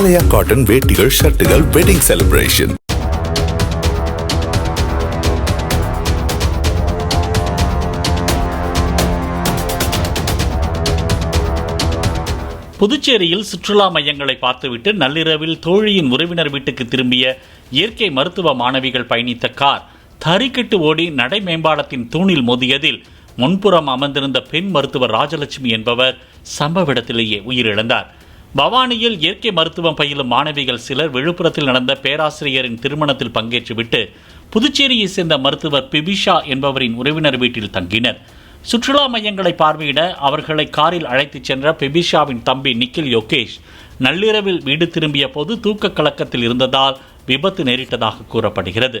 ஆலயா cotton வேட்டிகள் ஷர்ட்டுகள் wedding celebration புதுச்சேரியில் சுற்றுலா மையங்களை பார்த்துவிட்டு நள்ளிரவில் தோழியின் உறவினர் வீட்டுக்கு திரும்பிய இயற்கை மருத்துவ மாணவிகள் பயணித்த கார் தறிக்கெட்டு ஓடி நடை மேம்பாலத்தின் தூணில் மோதியதில் முன்புறம் அமர்ந்திருந்த பெண் மருத்துவர் ராஜலட்சுமி என்பவர் சம்பவ இடத்திலேயே உயிரிழந்தார். பவானியில் இயற்கை மருத்துவம் பயிலும் மாணவிகள் சிலர் விழுப்புரத்தில் நடந்த பேராசிரியரின் திருமணத்தில் பங்கேற்றுவிட்டு புதுச்சேரியை சேர்ந்த மருத்துவர் பிபிஷா என்பவரின் உறவினர் வீட்டில் தங்கினர். சுற்றுலா மையங்களை பார்வையிட அவர்களை காரில் அழைத்துச் சென்ற பிபிஷாவின் தம்பி நிக்கில் யோகேஷ் நள்ளிரவில் வீடு திரும்பிய போது தூக்க கலக்கத்தில் இருந்ததால் விபத்து நேரிட்டதாக கூறப்படுகிறது.